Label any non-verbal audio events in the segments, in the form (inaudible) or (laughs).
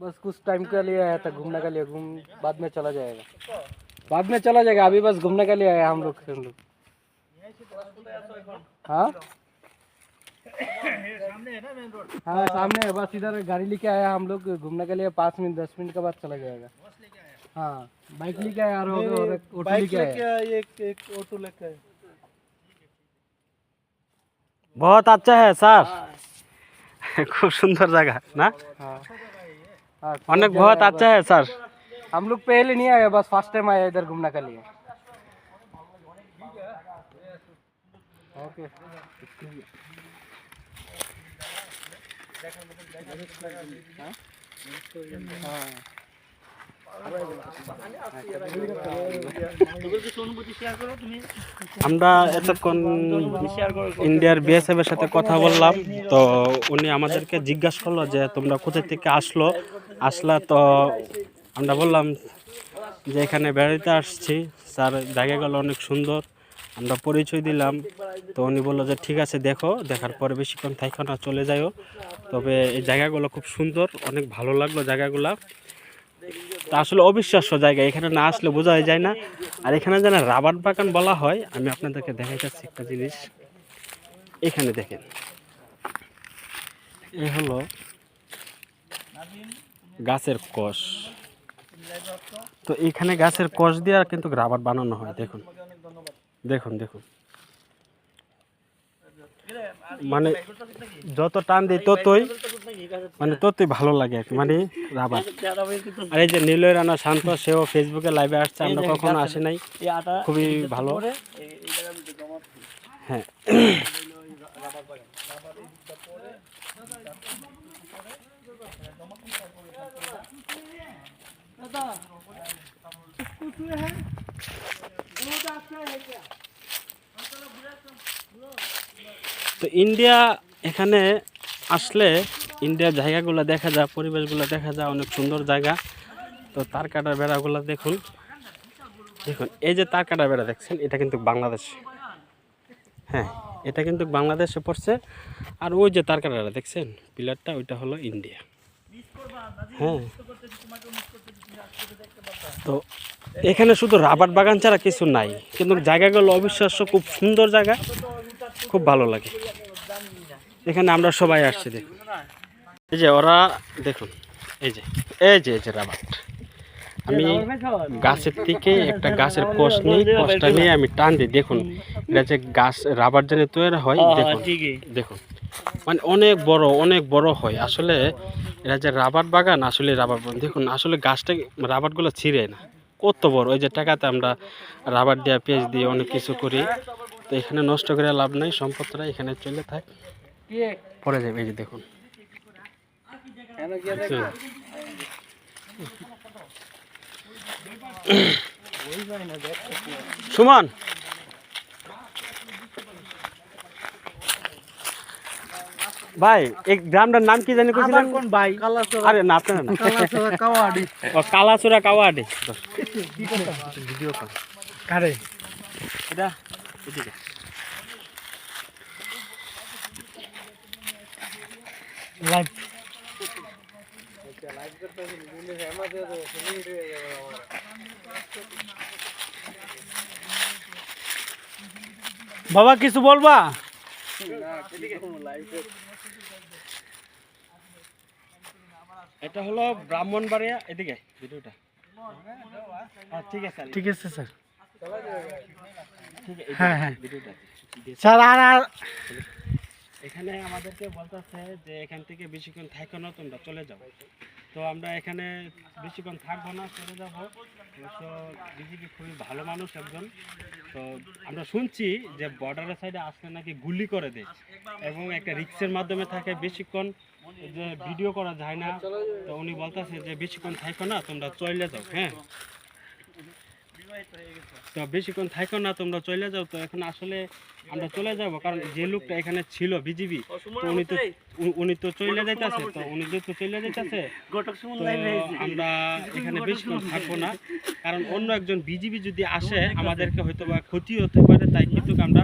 बस कुछ टाइम के लिए आया था घूमने के लिए घूम बाद में चला जाएगा। बाद में चला जाएगा अभी बस घूमने के लिए आया हम लोग हम लोग। हाँ? हाँ सामने है बस इधर गाड़ी लेके आया हम लोग घूमने के लिए पाँच मिनट दस मिनट के बाद चला जाएगा। हाँ बाइक लेके आया और ऑटो लेके आया। एक ऑटो लेके बहुत अच्छा है सर। (laughs) খুব সুন্দর জায়গা না हाँ हाँ অনেক বহুত আচ্ছা হ্যাঁ স্যার हम लोग पहले नहीं आए बस फर्स्ट टाइम आए इधर घूमने के लिए ओके আমরা এতক্ষণ ইন্ডিয়ার বিএসএফ এর সাথে কথা বললাম, তো উনি আমাদেরকে জিজ্ঞাসা করল যে তোমরা কোথা থেকে আসলো। আসলা তো আমরা বললাম যে এখানে বেড়াতে আসছি, স্যার জায়গাগুলো অনেক সুন্দর, আমরা পরিচয় দিলাম। তো উনি বলল যে ঠিক আছে, দেখো, দেখার পরে বেশিক্ষণ থাইকো না, চলে যাও তবে এই জায়গাগুলো খুব সুন্দর, অনেক ভালো লাগল জায়গাগুলো। তা আসলে অবিশ্বাস্য জায়গা, এখানে না আসলে বোঝা যায় না। আর এখানে যেন রাবার বাগান বলা হয়, আমি আপনাদেরকে দেখাই যাচ্ছি একটা জিনিস। এখানে দেখেন। এ হলো গাছের কষ। তো এখানে গাছের কষ দিয়ে কিন্তু রাবার বানানো হয়, দেখুন। দেখুন দেখুন। মানে যত টান দিই ততই মানে ততই ভালো লাগে আর মানে রাবার। আর এই যে নীলয় রানা শান্ত, সেও ফেসবুকে লাইভে আসছে, আমরা কখনো আসি নাই। খুবই ভালো। হ্যাঁ। তো ইন্ডিয়া এখানে আসলে ইন্ডিয়ার জায়গাগুলো দেখা যায়, পরিবেশগুলো দেখা যায়, অনেক সুন্দর জায়গা। তো তার কাটার বেড়াগুলো দেখুন। দেখুন, এই যে তার কাটার বেড়া দেখছেন, এটা কিন্তু বাংলাদেশ। হ্যাঁ এটা কিন্তু বাংলাদেশে পড়ছে। আর ওই যে তার কাটাটা দেখছেন, পিলারটা, ওইটা হলো ইন্ডিয়া হ্যাঁ। তো এখানে শুধু রাবার বাগান ছাড়া কিছু নাই, কিন্তু জায়গাগুলো অবিশ্বাস্য, খুব সুন্দর জায়গা। খুব ভালো লাগে। এখানে আমরা সবাই আসছি দেখুন। এই যে ওরা দেখুন এই যে এই যে এই যে রাবার আমি গাছের থেকে একটা গাছের কোষ নিই কোষটা নিয়ে আমি টান দিই দেখুন। এটা যে গাছ রাবার জেনে তৈরি হয় দেখুন দেখুন। মানে অনেক বড় অনেক বড় হয়। আসলে এটা যে রাবার বাগান আসলে রাবার বাগান দেখুন আসলে গাছটা রাবারগুলো ছিঁড়ে না। কত বড় ওই যে টাকাতে আমরা রাবার দিয়ে পেঁচ দিয়ে অনেক কিছু করি। তো এখানে নষ্ট করে লাভ নাই সম্পদটা এখানে চলে থাক। পরে যাবে এই যে দেখুন। সুমন! ভাই এই গ্রামটার নাম কি জানি কইছিলেন? কোন ভাই? আরে না আপনার না। কাওয়াডি। ও কালাচুরা কাওয়াডি। ভিডিও কারে? এটা? এদিকে লাইভ বাবা কিছু বলবা এটা হলো ব্রাহ্মণবাড়িয়া এদিকে ভিডিওটা। হ্যাঁ, ঠিক আছে ঠিক আছে স্যার। ঠিক আছে হ্যাঁ, হ্যাঁ। স্যার আর আর এখানে আমাদেরকে বলতেছে যে এখান থেকে বেশিক্ষণ থাকো না তোমরা চলে যাও। তো আমরা এখানে বেশিক্ষণ থাকব না চলে যাব। অবশ্য বিজেপি খুবই ভালো মানুষ একজন। তো আমরা শুনছি যে বর্ডারের সাইডে আসলে নাকি গুলি করে দেয় এবং একটা রিক্সের মাধ্যমে থাকে বেশিক্ষণ যে ভিডিও করা যায় না। তো উনি বলতেছে যে বেশিক্ষণ থাকো না তোমরা চলে যাও হ্যাঁ? তো বেশিক্ষণ থাকো না তোমরা চলে যাও। তো এখন আসলে আমরা চলে যাব কারণ যে লোকটা এখানে ছিল বিজিবি উনি তো উনি তো চলে যাইতেছে তো উনি যেহেতু চলে যাইতেছে আমরা এখানে বেশিক্ষণ থাকব না কারণ অন্য একজন বিজিবি যদি আসে আমাদেরকে হয়তো বা ক্ষতি হতে পারে তাই কিন্তু আমরা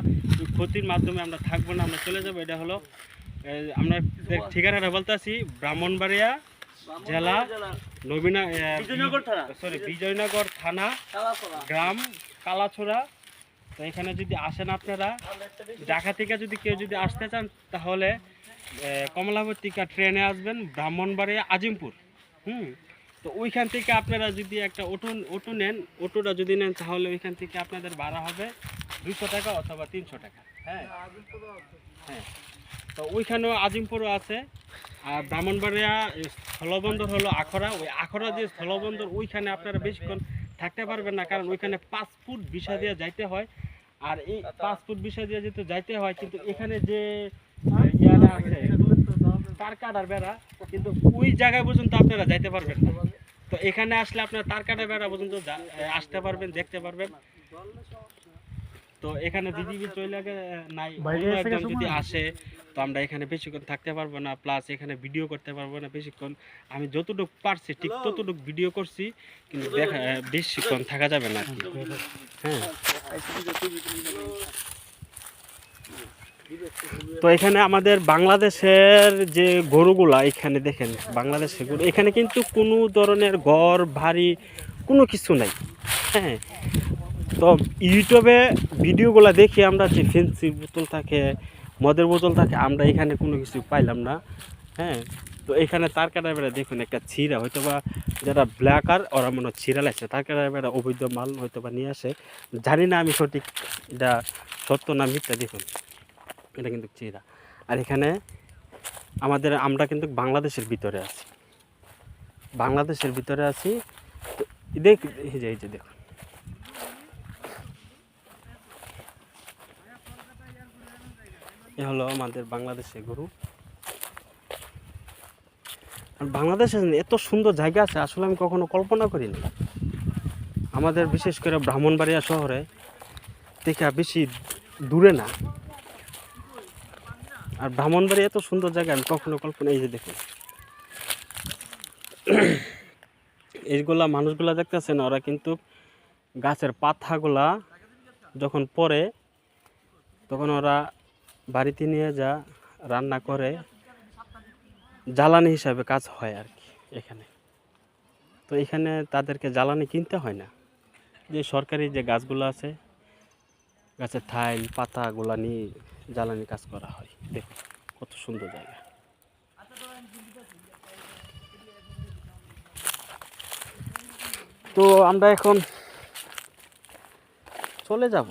ক্ষতির মাধ্যমে আমরা থাকব না আমরা চলে যাব। এটা হলো আমরা ঠিকানাটা বলতে বলতেছি ব্রাহ্মণবাড়িয়া জেলা নবীনা সরি বিজয়নগর থানা। গ্রাম কালাছোড়া তো এখানে যদি আসেন আপনারা ঢাকা থেকে যদি কেউ যদি আসতে চান তাহলে কমলাবর্তিকা ট্রেনে আসবেন ব্রাহ্মণবাড়ি আজিমপুর। হুম? তো ওইখান থেকে আপনারা যদি একটা অটো অটো নেন অটোটা যদি নেন তাহলে ওইখান থেকে আপনাদের ভাড়া হবে দুশো টাকা অথবা তিনশো টাকা। হ্যাঁ? হ্যাঁ। তো ওইখানেও আজিমপুরও আছে। আর ব্রাহ্মণবাড়িয়া স্থলবন্দর হলো আখড়া। ওই আখড়া যে স্থলবন্দর, ওইখানে আপনারা বেশিক্ষণ থাকতে পারবেন না, কারণ ওইখানে পাসপোর্ট ভিসা দিয়ে যাইতে হয়। আর এই পাসপোর্ট ভিসা দিয়ে যেহেতু যাইতে হয়, কিন্তু এখানে যে ইয়ারা আছে, তার কাটার বেড়া, কিন্তু ওই জায়গায় পর্যন্ত আপনারা যাইতে পারবেন না। তো এখানে আসলে আপনারা তার কাটা বেড়া পর্যন্ত আসতে পারবেন, দেখতে পারবেন। তো এখানে দিদি চলে নাই। বাইরে এসে একজন যদি আসে তো আমরা এখানে বেশিক্ষণ থাকতে পারব না প্লাস এখানে ভিডিও করতে পারব না বেশিক্ষণ। আমি যতটুকু পারছি ঠিক ততটুকু ভিডিও করছি কিন্তু দেখা বেশিক্ষণ থাকা যাবে না হ্যাঁ। তো এখানে আমাদের বাংলাদেশের যে গরুগুলা এখানে দেখেন বাংলাদেশের গরু এখানে কিন্তু কোনো ধরনের ঘর ভারী কোনো কিছু নাই। হ্যাঁ। তো ইউটিউবে ভিডিওগুলো দেখি আমরা যে ফেন্সির বোতল থাকে, মদের বোতল থাকে, আমরা এখানে কোনো কিছু পাইলাম না। হ্যাঁ তো এখানে তার কাটাবেড়া দেখুন একটা ছিঁড়া হয়তো বা যারা ব্ল্যাকার, ওরা মনে হয় ছিঁড়া লাগছে। তার কাটাবেড়া অবৈধ মাল হয়তো বা নিয়ে আসে। জানি না আমি সঠিক এটা সত্য না মিথ্যা, দেখুন। এটা কিন্তু চিরা আর এখানে আমাদের, আমরা কিন্তু বাংলাদেশের ভিতরে আছি। বাংলাদেশের ভিতরে আছি। দেখ, এই যে এই যে দেখুন এ হলো আমাদের বাংলাদেশের গরু। আর বাংলাদেশে এত সুন্দর জায়গা আছে, আসলে আমি কখনো কল্পনা করিনি। আমাদের বিশেষ করে ব্রাহ্মণবাড়িয়া শহরে থেকে বেশি দূরে না। আর ব্রাহ্মণবাড়ি এত সুন্দর জায়গা, আমি কখনো কল্পনা এই যে দেখুন। এইগুলা মানুষগুলা দেখতেছেন, ওরা কিন্তু গাছের পাতাগুলা যখন পড়ে তখন ওরা বাড়িতে নিয়ে যা, রান্না করে, জ্বালানি হিসাবে কাজ হয় আর কি এখানে। তো এখানে তাদেরকে জ্বালানি কিনতে হয় না। যে সরকারি যে গাছগুলো আছে, গাছের থাইল পাতাগুলা নিয়ে জ্বালানি কাজ করা হয়। দেখুন কত সুন্দর জায়গা। তো আমরা এখন চলে যাব।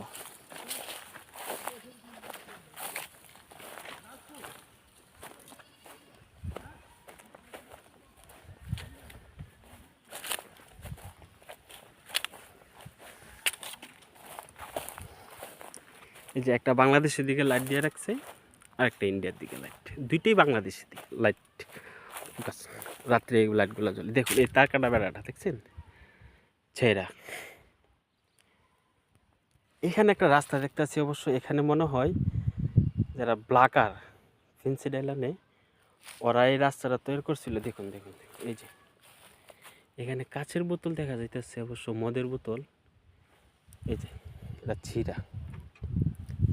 এই যে একটা বাংলাদেশের দিকে লাইট দিয়ে রাখছে আর একটা ইন্ডিয়ার দিকে লাইট দুইটাই বাংলাদেশের দিকে লাইট রাত্রে এই লাইটগুলো জ্বলে। দেখুন এই তার কাটা বেড়াটা দেখছেন? ছেঁড়া। এখানে একটা রাস্তা দেখতেছি অবশ্য এখানে মনে হয় যারা ব্লাকার ফেন্সি ডাইলানে ওরা এই রাস্তাটা তৈরি করছিল। দেখুন দেখুন দেখুন, এই যে। এখানে কাছের বোতল দেখা যাইতেছে অবশ্য মদের বোতল। এই যে এটা ছিঁড়া।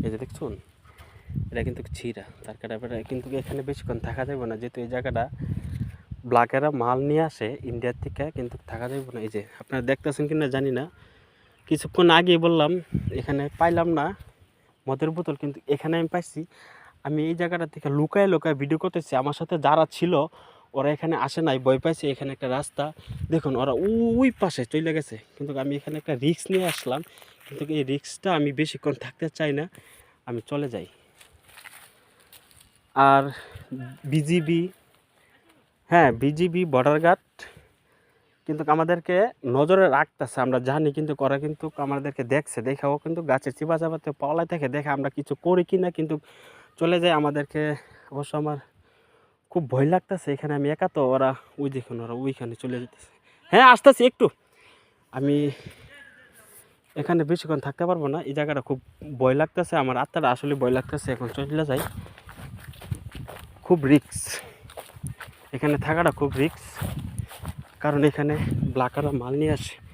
এই যে দেখছুন? এটা কিন্তু ছিঁড়া। তার কাটা কিন্তু এখানে বেশিক্ষণ থাকা যাবে না। যেহেতু এই জায়গাটা ব্লাকেরা মাল নিয়ে আসে ইন্ডিয়ার থেকে কিন্তু থাকা যাবে না। এই যে, আপনারা দেখতেছেন কি না জানি না। কিছুক্ষণ আগে বললাম, এখানে পাইলাম না। মদের বোতল কিন্তু এখানে আমি পাইছি। আমি এই জায়গাটা থেকে লুকায় লুকায় ভিডিও করতেছি। আমার সাথে যারা ছিল, ওরা এখানে আসে নাই, ভয় পাইছে। এখানে একটা রাস্তা। দেখুন, ওরা ওই পাশে চলে গেছে। কিন্তু আমি এখানে একটা রিস্ক নিয়ে আসলাম। কিন্তু এই রিস্কটা আমি বেশিক্ষণ থাকতে চাই না, আমি চলে যাই। আর বিজিবি হ্যাঁ বিজিবি বর্ডার গার্ড কিন্তু আমাদেরকে নজরে রাখতেছে, আমরা জানি কিন্তু ওরা কিন্তু আমাদেরকে দেখছে দেখাও কিন্তু গাছের চিপা চাপাতে পলাই থেকে, দেখে আমরা কিছু করি কি না কিন্তু চলে যায় আমাদেরকে। অবশ্য আমার খুব ভয় লাগতেছে, এখানে আমি একা তো, ওরা ওই দেখুন ওরা ওইখানে চলে যেতেছে। হ্যাঁ আসতেছি একটু। আমি এখানে বেশিক্ষণ থাকতে পারব না। এই জায়গাটা খুব ভয় লাগতেছে। আমার আত্মাটা আসলে ভয় লাগতেছে। এখন চলে যাই। খুব রিক্স। এখানে থাকাটা খুব রিক্স। কারণ এখানে ব্লাকাররা মাল নিয়ে আসে।